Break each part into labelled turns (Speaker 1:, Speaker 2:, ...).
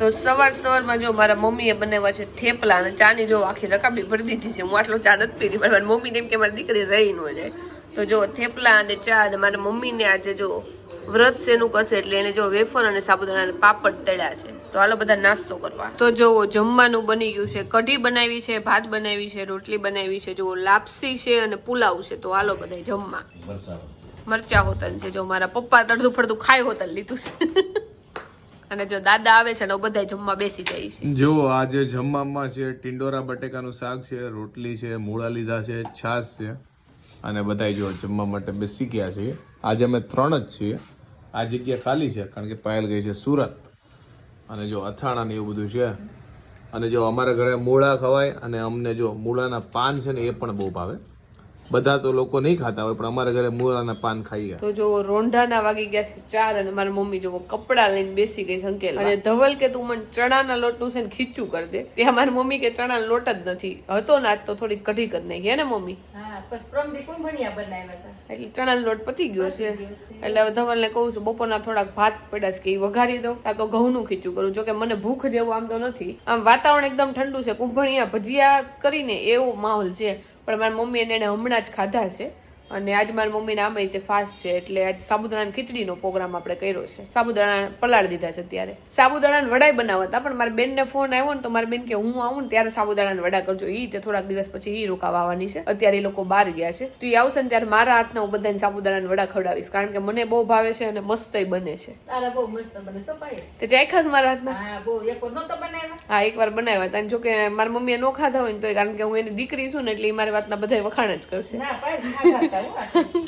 Speaker 1: તો સવાર સવારમાં જો મારા મમ્મીએ બનાવ્યા છે થેપલા અને ચાની જો આખી રકાબી ભરી દીધી છે. હું આટલો ચા નથી પીધી પણ મારી મમ્મીને એમ કે મારી દીકરી રહી ન જાય. તો જો થેપલા અને ચા અને મારા મમ્મીને આજે જો વ્રત છે એનું કરશે એટલે એને જો વેફર અને સાબુદાણા અને પાપડ તળ્યા છે. તો હાલો બધા નાસ્તો કરવા. તો જોવો જમવાનું બની ગયું છે. કઢી બનાવી છે ભાત બનાવી છે રોટલી બનાવી છે જો લાપસી છે અને પુલાવ છે. તો હાલો બધા જમવા. મરચા. હોતન છે. જો મારા પપ્પા તડતું ફડતું ખાઈ હોતન લીધું છે. અને જો દાદા આવે છે ને બધા જમવા બેસી જાય છે.
Speaker 2: જો, આજે જમવામાં છે, ટિંડોરા બટેકાનું શાક છે, રોટલી છે, મૂળા લીધા છે, છાશ છે. અને બધા જો જમવા માટે બેસી ગયા છીએ આજે અમે ત્રણ જ છીએ. આ જગ્યા ખાલી છે, કારણ કે પાયલ ગઈ છે સુરત. અને જો અથાણા ને એવું બધું છે. અને જો અમારા ઘરે મૂળા ખવાય અને અમને જો મૂળાના પાન છે ને એ પણ બહુ ભાવે. બધા તો લોકો નહીં ખાતા હોય પણ અમારા ઘરે મૂળાના પાન ખાઈ ગયા.
Speaker 1: તો જો રોંઢાના વાગી ગયા છે ચાર અને મારી મમ્મી જો કપડા લઈને બેસી ગઈ સંકેલ અને ધવલ કે તું મને ચણાના લોટનું છે ને ખીચું કરી દે. ત્યાં મારી મમ્મી કે ચણા લોટ જ નથી. હતો ને આજ તો થોડી કઢી કરી નાખી. હે ને મમ્મી? એટલે ચણાનો લોટ પતી ગયો છે. એટલે હવે ધવલને કહું છું બપોરના થોડાક ભાત પડ્યા છે કે એ વઘારી દઉં. કાં તો ઘઉંનું ખીચું કરું જો કે મને ભૂખ જેવું આમ તો નથી. આમ વાતાવરણ એકદમ ઠંડુ છે. કુંભણિયા ભજીયા કરીને એવો માહોલ છે. પણ મારી મમ્મી એને હમણાં જ ખાધા છે. અને આજ મારી મમ્મીને આમે રીતે ફાસ્ટ છે એટલે આજ સાબુદાણા ખીચડીનો પ્રોગ્રામ આપણે કર્યો છે. સાબુદાણા પલાળી દીધા છે અત્યારે. સાબુદાણા વડાઈ બનાવવા હતા પણ મારી બેનને ફોન આવ્યો ને તો મારી બેન કે હું આવું ને ત્યારે સાબુદાણા વડા કરજો. ઈ તે થોડાક દિવસ પછી ઈ રોકાવા આવવાની છે. અત્યારે એ લોકો બહાર ગયા છે. તો એ આવશે ને ત્યારે મારા હાથના હું બધાને સાબુદાણા વડા ખવડાવીશ કારણ કે મને બહુ ભાવે છે અને મસ્ત બને છે.
Speaker 3: બહુ મસ્ત બને
Speaker 1: તે ચાખ્યા ખાસ મારા હાથના?
Speaker 3: હા
Speaker 1: એકવાર બનાવ્યા? હતા. જો કે મારી મમ્મીએ નો ખાધા હોય ને તો કારણ કે હું એની દીકરી છું ને એટલે એ મારી વાતના બધા વખાણ જ કરશે.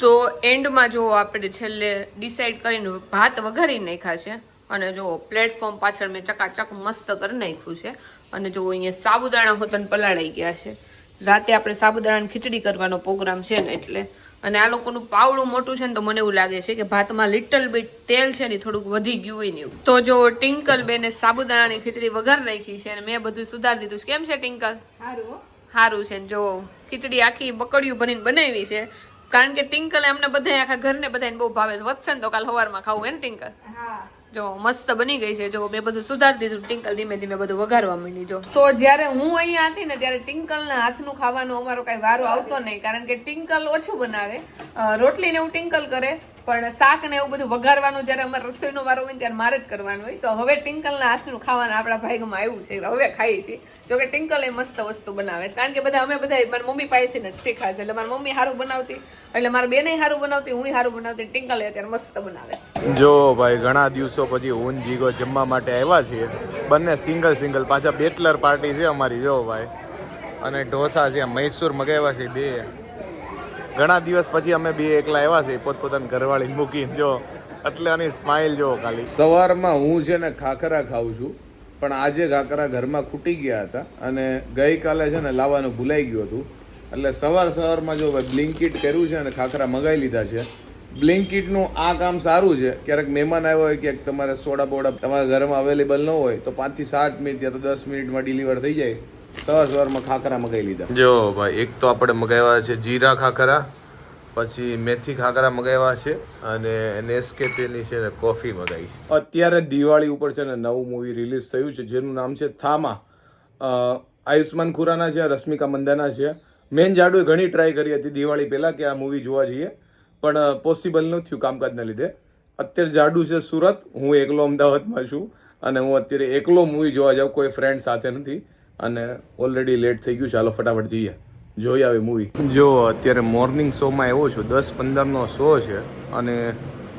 Speaker 1: તો એન્ડમાં જો આપણે છેલ્લે ડિસાઈડ કરીને ભાત વઘારી નાખ્યા છે અને જો પ્લેટફોર્મ પાછળ મેં ચકાચક મસ્ત કરી નાખ્યું છે અને જો અહીંયા સાબુદાણા હોતન પલાળાઈ ગયા છે. રાતે આપણે સાબુદાણાની ખીચડી કરવાનો પ્રોગ્રામ છે ને એટલે. અને આ લોકોનું પાવડું મોટું છે ને તો મને એવું લાગે છે કે ભાતમાં લિટલ બીટ તેલ છે ને થોડુંક વધી ગયું હોય ને એવું. તો જો ટિંકલ બેને સાબુદાણાની ખીચડી વઘાર નાખી છે અને મેં બધું સુધારી દીધું છે. કેમ છે ટિંકલ?
Speaker 3: હારું
Speaker 1: સારું છે ને જો ખીચડી આખી બકડિયું ભરીને બનાવી છે. કારણ કે ટિંકલ એમને બધા આખા ઘરને બધાને બહુ ભાવે વધશે ને તો કાલ સવારમાં ખાવું હે ને ટિંકલ? જો મસ્ત બની ગઈ છે. જો મેં બધું સુધારી દીધું ટિંકલ ધીમે ધીમે બધું વઘારવા માંડી જો. તો જ્યારે હું અહીંયા હતી ને ત્યારે ટિંકલના હાથનું ખાવાનું અમારો કઈ વારો આવતો નહીં. કારણ કે ટિંકલ ઓછું બનાવે. રોટલીને રોટલી ને એવું ટિંકલ કરે. પણ શાક ને એવું બધું વઘારવાનું જ્યારે અમારે રસોઈનો વારો હોય ત્યારે મારે જ કરવાનું હોય. તો હવે ટિંકલના હાથનું ખાવાનું આપણા ભાઈમાં આવ્યું છે. હવે ખાઈએ છીએ. જો કે ટિંકલ એ મસ્ત વસ્તુ બનાવે છે. કારણ કે બધા અમે બધા મારી મમ્મી પાસેથી જ શીખ્યા છે. એટલે મારી મમ્મી સારું બનાવતી, એટલે મારા બેને સારું બનાવતી હું સારું બનાવતી, ટિંકલ અત્યારે મસ્ત બનાવે છે.
Speaker 2: જો ભાઈ, ઘણા દિવસો પછી ઊન જીગો જમવા માટે આવ્યા છીએ. બંને સિંગલ સિંગલ પાછા બેટલર પાર્ટી છે અમારી, જો ભાઈ. અને ઢોસા છે, મૈસૂર મગાવ્યા છે બે. ઘણા દિવસ પછી અમે બે એકલા આવ્યા છે પોતપોતાની ઘરવાળી મૂકીને, જો, એટલે આની સ્માઇલ જો ખાલી. સવારમાં હું છે ને ખાખરા ખાઉં છું, પણ આજે ખાખરા ઘરમાં ખૂટી ગયા હતા અને ગઈકાલે છે ને લાવવાનું ભૂલાઈ ગયું હતું. એટલે સવાર સવારમાં જો બ્લિંકિટ કર્યું છે અને ખાખરા મગાવી લીધા છે, બ્લિંકિટનું આ કામ સારું છે. ક્યારેક મહેમાન આવ્યો હોય ક્યાંક તમારે સોડા બોડા, તમારા ઘરમાં અવેલેબલ ન હોય, તો પાંચથી સાત મિનિટ યા તો દસ મિનિટમાં ડિલિવર થઈ જાય. સવાર સવારમાં ખાખરા મગાવી લીધા. જો ભાઈ એક તો આપણે મગાવ્યા છે જીરા ખાખરા પછી મેથી ખાખરા મગાવ્યા છે અને નેસ્કેફેની છે ને કોફી મગાવી છે. અત્યારે દિવાળી ઉપર છે ને નવું મૂવી રિલીઝ થયું છે જેનું નામ છે થામા. આયુષ્માન ખુરાના છે રશ્મિકા મંદાના છે. મેન જાડુએ ઘણી ટ્રાય કરી હતી દિવાળી પહેલાં કે આ મૂવી જોવા જઈએ પણ પોસિબલ ન થયું કામકાજના લીધે. અત્યારે જાડુ છે સુરત હું એકલો અમદાવાદમાં છું અને હું અત્યારે એકલો મૂવી જોવા જાઉં કોઈ ફ્રેન્ડ સાથે નથી. અને ઓલરેડી લેટ થઈ ગયું છે. ચાલો ફટાફટ જઈએ. જોઈ આવે મૂવી જો અત્યારે મોર્નિંગ શોમાં એવો છું. દસ પંદરનો શો છે અને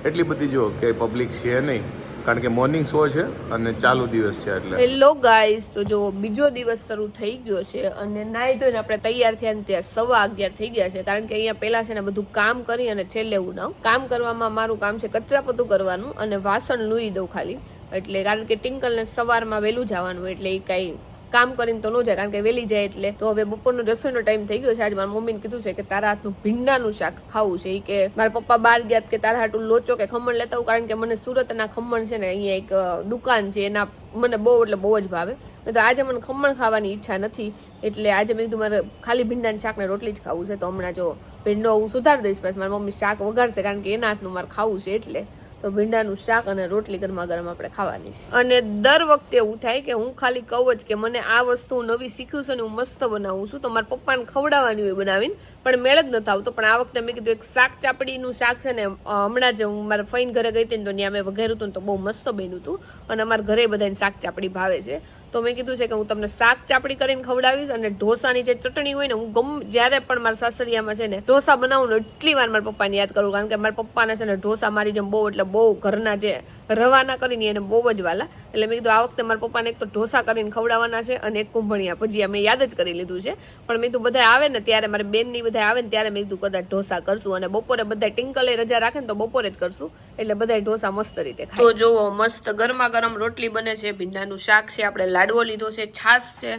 Speaker 2: એટલી બધી જો કે પબ્લિક છે નહીં. કારણ કે મોર્નિંગ શો છે અને ચાલુ દિવસ છે એટલે.
Speaker 1: હેલો ગાઈસ તો જો બીજો દિવસ શરૂ થઈ ગયો છે અને નાઈ ધોઈને આપણે તૈયાર થયા ને ત્યાં સવા અગિયાર થઈ ગયા છે. કારણ કે અહીંયા પેલા છે ને બધું કામ કરી અને છેલ્લે હું નાઉં કામ કરવામાં મારું કામ છે કચરા પતું કરવાનું અને વાસણ લૂઈ દઉં ખાલી. એટલે કારણ કે ટિંકલને સવારમાં વહેલું જવાનું એટલે એ કાંઈ કામ કરીને તો ન જાય, કારણ કે વહેલી જાય એટલે. તો હવે બપોરનો રસોઈનો ટાઈમ થઈ ગયો છે. આજે મારા મમ્મીને કીધું છે કે તારા હાથનું ભીંડાનું શાક ખાવું છે. એ કે મારા પપ્પા બહાર ગયા કે તારા હાટું લોચો કે ખમણ લેતા આવું, કારણ કે મને સુરતના ખમણ છે ને, અહીંયા એક દુકાન છે. એના મને બહુ, એટલે બહુ જ ભાવે. તો આજે મને ખમણ ખાવાની ઈચ્છા નથી. એટલે આજે મેં કીધું મારે ખાલી ભીંડાની શાક ને રોટલી જ ખાવું છે. તો હમણાં જો ભીંડો હું સુધારી દઈશ, પછી મારી મમ્મી શાક વગાડશે કારણ કે એના હાથનું મારે ખાવું છે એટલે. તો ભીંડાનું શાક અને રોટલી ગરમા ગરમ આપણે ખાવાની છે. અને દર વખતે એવું થાય કે હું ખાલી કહું જ કે મને આ વસ્તુ નવી શીખ્યું છે ને હું મસ્ત બનાવું છું, તો મારા પપ્પાને ખવડાવવાની હોય બનાવીને, પણ મેળ જ નથી આવતો. પણ આ વખતે મેં કીધું, એક શાક ચાપડીનું શાક છે ને હમણાં જ હું મારા ફઈન ઘરે ગઈ હતી ને તો ત્યાં મેં વઘાર્યું હતું ને તો બહુ મસ્ત બન્યું હતું. અને અમારા ઘરે બધાને શાક ચાપડી ભાવે છે. તો મેં કીધું છે કે હું તમને શાક ચાપડી કરીને ખવડાવીશ અને ઢોસાની જે ચટણી હોય ને, હું ગમ, જ્યારે પણ મારા સાસરિયામાં છે ને, ઢોસા બનાવું એટલી વાર મારા પપ્પાને યાદ કરું, કારણ કે મારા પપ્પાને છે ને, ઢોસા મારી જેમ બહુ, એટલે બહુ ઘરના જે રવાના કરીને એને બહુ જ વાલા. એટલે મેં કીધું આ વખતે મારા પપ્પાને એક તો ઢોસા કરીને ખવડાવવાના છે અને એક કુંભણિયા. ભજીયા મેં યાદ જ કરી લીધું છે. પણ મેં કીધું બધા આવે ને ત્યારે મારે બેનની બધા આવે ને ત્યારે મેં કીધું કદાચ ઢોસા કરશું અને બપોરે બધા ટિંકલે રજા રાખે ને તો બપોરે જ કરશું. એટલે બધા ઢોસા મસ્ત રીતે ખાય. તો જુઓ, મસ્ત ગરમા ગરમ રોટલી બને છે. ભીંડાનું શાક છે. આપણે લાડવો લીધો છે, છાશ છે.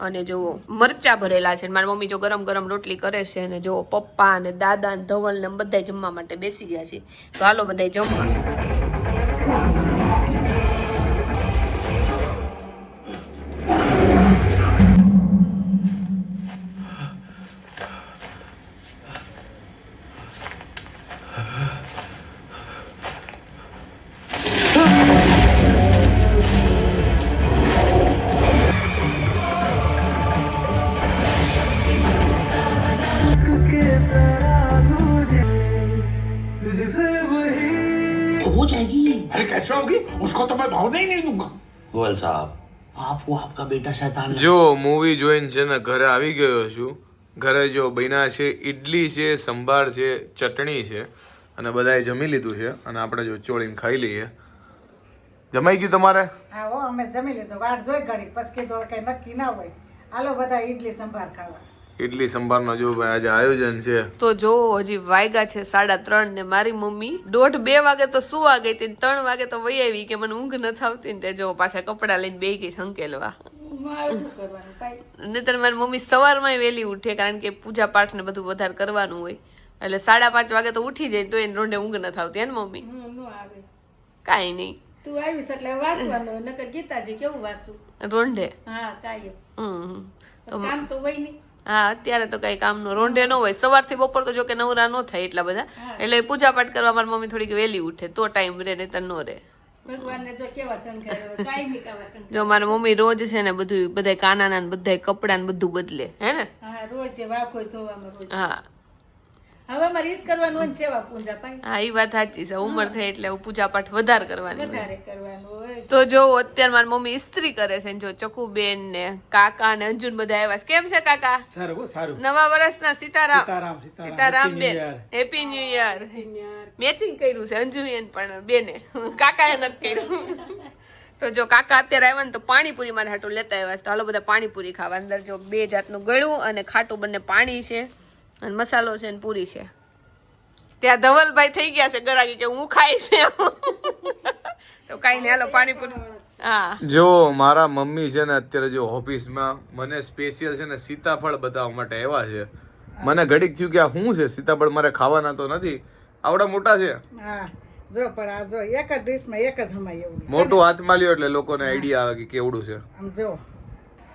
Speaker 1: અને જો મરચા ભરેલા છે. મારી મમ્મી જો ગરમ ગરમ રોટલી કરે છે અને જો પપ્પા અને દાદા ને ધવલ ને બધા જમવા માટે બેસી ગયા છે. તો હાલો બધા જમવા.
Speaker 4: Come on. जाएगी अरे कैसे होगी उसको तो मैं भावना ही नहीं दूंगा गोयल साहब आपको आपका बेटा शैतान
Speaker 2: જો મૂવી જોઈને છે ને ઘરે આવી ગયો છું ઘરે જો બન્યા છે ઈડલી છે સંભાર છે ચટણી છે અને બધાએ જમી લીધું છે અને આપણે જો ચોળીને ખાઈ લઈએ જમાઈ ગયું તમારે
Speaker 5: હા હો અમે જમી લીધું વાટ જોઈ ઘડી પછી કીધું હવે કઈ નક્કી ના હોય હાલો બધા ઈડલી સંભાર ખાવા
Speaker 2: ઈડલી સંભારનો જો ભાઈ આજે આયોજન છે.
Speaker 1: તો જો હજી વાગ્યા છે સાડા ત્રણ ને મારી મમ્મી દોઢ બે વાગે તો સુવા ગઈ હતી ત્રણ વાગે તો વહી આવી કે મને ઊંઘ ન આવતી ને તે જો પાછા કપડા લઈને બે ગઈ સંકેલવા. નહીતર મારી મમ્મી સવારમાં વહેલી ઉઠે કારણ કે પૂજા પાઠ ને બધું વધારે કરવાનું હોય. એટલે સાડા પાંચ વાગે તો ઉઠી જાય તો એને રોંડે ઊંઘ ન આવતી હે ને મમ્મી? કાંઈ નહીં.
Speaker 5: તું આવીશ એટલે વાસવાનું નકર ગીતાજી કેવું વાસું?
Speaker 1: રોંડે?
Speaker 5: હા કાંઈ.
Speaker 1: હમ. તો
Speaker 5: કામ તો હોય નહીં.
Speaker 1: હા અત્યારે તો કઈ કામનું રોંઢે ન હોય. સવારથી બપોર તો જો કે નવરા ન થાય એટલા બધા. એટલે પૂજા પાઠ કરવા મારી મમ્મી થોડીક વહેલી ઉઠે તો ટાઈમ રહે ને ન
Speaker 5: રે જો
Speaker 1: મારી મમ્મી રોજ છે ને બધું બધા કાનાના ને બધા કપડા ને બધું બદલે હે ને?
Speaker 5: હા. હવે ઈજ કરવાનું સેવા પૂજા પાઈ.
Speaker 1: હા એ વાત સાચી છે. ઉંમર થઈ એટલે હું પૂજા પાઠ વધારે કરવાની
Speaker 5: વધારે કરવાનું હોય.
Speaker 1: તો જો અત્યારે મારી મમ્મી ઇસ્ત્રી કરે છે ને જો ચકુબેન ને કાકા ને અંજુન બધા આવ્યા છે. કેમ છે કાકા?
Speaker 6: સારું સારું.
Speaker 1: નવા વર્ષના સીતારામ.
Speaker 6: સીતારામ સીતારામ.
Speaker 1: બેન. હેપી ન્યુ યર મેચિંગ કર્યું છે અંજુ એન પણ બેને. કાકા એ નથી કર્યું. તો જો કાકા અત્યારે આવ્યા ને તો પાણીપુરી મારે હાટું લેતા આવ્યા છે. તો હાલો બધા પાણીપુરી ખાવા. અંદર જો બે જાતનું ગળું અને ખાટું બંને પાણી છે. અને મસાલો છે ને પૂરી છે. ત્યાં ધવલભાઈ થઈ ગયા છે ગરાગી કે હું ખાઈશ છે. તો કઈ નહીં હાલો પાણીપુરી. હા.
Speaker 2: જો મારા મમ્મી છે ને અત્યારે જો ઓફિસમાં મને સ્પેશિયલ છે ને સીતાફળ બતાવવા માટે આવ્યા છે. મને ઘડીક થયું કે આ શું છે? સીતાફળ મારે ખાવાના તો નથી. આવડા મોટા છે.
Speaker 5: હા જો પણ આ જો એક જ ડીશમાં એક જ હમાય એવું
Speaker 2: મોટું હાથમાં લ્યો એટલે લોકોને આઈડિયા આવે કે કેવડું છે.
Speaker 5: આમ જો.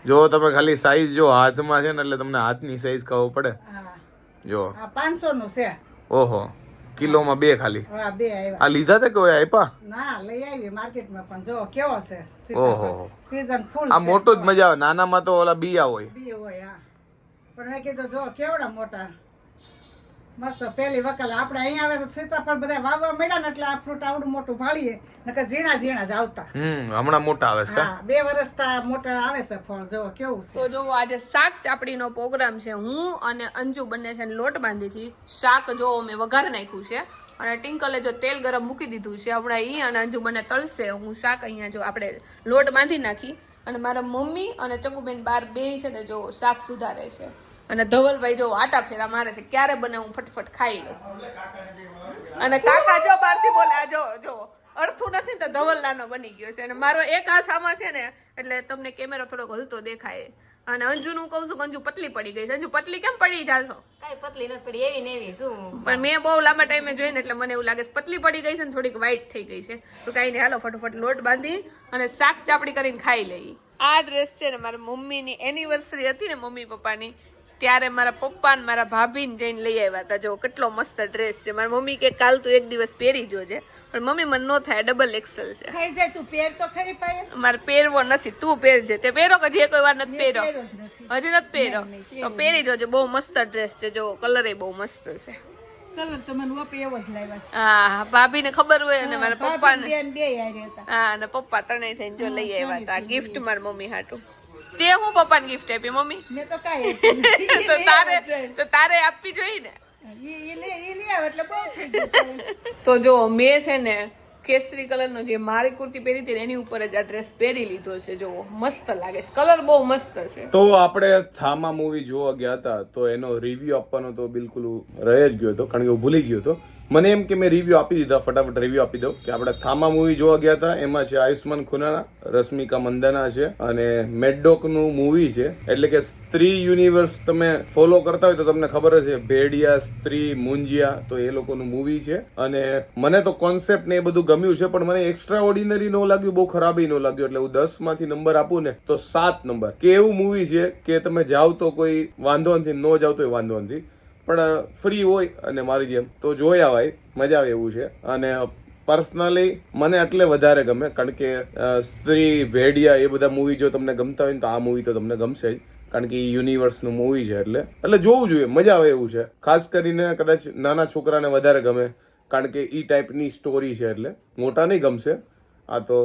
Speaker 2: જો તમે ખાલી સાઈઝ જો હાથમાં છે ને એટલે તમને હાથની સાઈઝ ખાવો પડે.
Speaker 5: હા.
Speaker 2: જો. આ
Speaker 5: પાંચસો નું છે.
Speaker 2: ઓહો કિલોમાં બે ખાલી.
Speaker 5: હા બે આવ્યા.
Speaker 2: આ લીધા તે કોઈ આપ્યા?
Speaker 5: ના લઈ આવી માર્કેટમાં પણ જો કેવો છે?
Speaker 2: ઓહો.
Speaker 5: સીઝન ફૂલ
Speaker 2: આ મોટો જ મજા આવે નાનામાં તો ઓલા બીયા હોય.
Speaker 5: બી હોય હા. પણ મેં કીધું જો કેવડા મોટા? મસ્ત પહેલી વકલ આપણે અહીંયા આવે તો સીતાફળ બધા વાવવા મળ્યા ને એટલે આ ફ્રૂટ આવડું મોટું ભાળીએ નકર ઝીણા ઝીણા જ આવતા.
Speaker 2: હમ હમણાં મોટા આવે છે
Speaker 5: હા બે વર્ષ તા મોટા આવે છે ફળ જો કેવું છે.
Speaker 1: તો જો આજે શાક ચાપડીનો પ્રોગ્રામ છે. હું અને અંજુ બંને છે ને લોટ બાંધી છી. શાક જો મેં વઘાર નાખ્યું છે. અને ટિંકલે જો તેલ ગરમ મૂકી દીધું છે હમણાં ઈ અને અંજુ બંને તળશે. હું શાક અહીંયા જો આપણે લોટ બાંધી નાખી. અને મારા મમ્મી અને ચકુબેન બાર બે છે ને જો શાક સુધારે છે. અને ધવલભાઈ જો આટા ફેરા મારે છે ક્યારે બને હું ફટફટ ખાઈ લઉં? અને કાકા જો બહારથી બોલે આ જો જો અડથું નથી ને તો ધવલ નાનો બની ગયો છે. અને મારો એક હાથ આમાં છે ને એટલે તમને કેમેરો થોડોક હલતો દેખાય. અને અંજુ નું કહું છું કે અંજુ પતલી પડી ગઈ છે. અંજુ પતલી કેમ પડી જાશો
Speaker 7: કઈ પતલી નથી પડી એવી ને એવી શું?
Speaker 1: પણ મેં બહુ લાંબા ટાઈમે જોઈને એટલે મને એવું લાગે છે પતલી પડી ગઈ છે ને થોડીક વાઈટ થઈ ગઈ છે. તો કઈ નહીં હાલો ફટોફટ લોટ બાંધી અને શાક ચાપડી કરીને ખાઈ લઈ આ ડ્રેસ છે ને મારા મમ્મીની એનિવર્સરી હતી ને મમ્મી પપ્પાની. ત્યારે મારા પપ્પા ને મારા ભાભીને જઈને લઈ આવ્યા હતા. જો કેટલો મસ્ત ડ્રેસ છે. મારી મમ્મી કે કાલ તું એક દિવસ પહેરી જોજે. પણ મમ્મી મને ન થાય ડબલ એક્સેલ છે.
Speaker 5: થઈ જાય તું પહેર તો ખરી પાયસ.
Speaker 1: મારે પહેરવો નથી તું પહેરજે. તે પહેરો કે જે કોઈ વાર નથી પહેરો હજી નથી પહેરો તો પહેરી જોજે. બહુ મસ્ત ડ્રેસ છે. જો કલર એ બહુ મસ્ત છે.
Speaker 5: કલર તો મને વપે એવો જ લાવ્યા છે.
Speaker 1: હા ભાભીને ખબર હોય અને મારા
Speaker 5: ભાભી
Speaker 1: પપ્પાને.
Speaker 5: બે
Speaker 1: હા અને પપ્પા ત્રણેય થઈને જો લઈ આવ્યા હતા. ગિફ્ટ મારી મમ્મી હાટું. તે હું પપ્પાને ગિફ્ટ આપી મમ્મી.
Speaker 5: મેં તો કાંઈ
Speaker 1: તો તારે. તો તારે આપવી જોઈએ ને. તો જો મેં છે ને કેસરી કલરનો જે મારી કુર્તી પહેરી હતી ને એની ઉપર જ આ ડ્રેસ પહેરી લીધો છે. જો મસ્ત લાગે છે. કલર બહુ મસ્ત છે.
Speaker 2: તો આપણે થામા મૂવી જોવા ગયા હતા તો એનો રિવ્યુ આપવાનો તો બિલકુલ રહી જ ગયો હતો કારણ કે હું ભૂલી ગયો હતો. મને એમ કે મેં રિવ્યૂ આપી દીધા, ફટાફટ રિવ્યૂ આપી દઉં. કે આપણે થામા મૂવી જોવા ગયા હતા, એમાં છે આયુષ્માન ખુરાના રશ્મિકા મંદાના છે અને મેડડોકનું મૂવી છે. એટલે કે સ્ત્રી યુનિવર્સ તમે ફોલો કરતા હોય તો તમને ખબર છે, ભેડિયા, સ્ત્રી, મુંજિયા, તો એ લોકોનું મૂવી છે. અને મને તો કોન્સેપ્ટ ને એ બધું ગમ્યું છે, પણ મને એક્સ્ટ્રા ઓર્ડિનરી ન લાગ્યું, બહુ ખરાબી ન લાગ્યું. એટલે હું દસમાંથી નંબર આપું ને, તો સાત નંબર કે એવું મૂવી છે કે તમે જાઓ તો કોઈ વાંધો નથી, ન જાઓ તો વાંધો નથી. પણ ફ્રી હોય અને મારી જેમ. તો જોઈ આવાય મજા આવે એવું છે. અને પર્સનલી મને એટલે વધારે ગમે, કારણ કે સ્ત્રી ભેડિયા એ બધા મૂવી જો તમને ગમતા હોય ને, તો આ મૂવી તો તમને ગમશે જ. કારણ કે એ યુનિવર્સનું મૂવી છે એટલે. એટલે જોવું જોઈએ, મજા આવે એવું છે. ખાસ કરીને કદાચ નાના છોકરાને વધારે ગમે, કારણ કે એ ટાઈપની સ્ટોરી છે એટલે. મોટા નહીં ગમશે. આ તો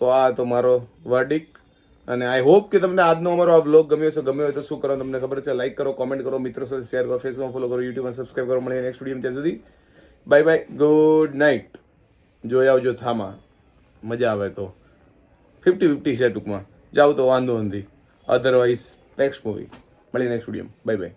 Speaker 2: તો આ તો મારો વર્ડિક અને આઈ હોપ કે તમને આજનો અમારો આ વ્લોગ ગમ્યો છે ગમ્યો હોય તો શું કરો તમને ખબર છે? લાઈક કરો કોમેન્ટ કરો, મિત્રો સાથે શેર કરો ફેસબુકમાં ફોલો કરો યુટ્યુબમાં સબસ્ક્રાઈબ કરો. મળીએ નેક્સ્ટ વીડિયો ત્યાં સુધી. બાય બાય ગુડ નાઇટ જોઈ આવજો થામા. મજા આવે તો. ફિફ્ટી ફિફ્ટી છે ટૂંકમાં. જાઓ તો વાંધો નથી. અધરવાઇઝ નેક્સ્ટ મૂવી મળીએ નેક્સ્ટ વીડિયો બાય બાય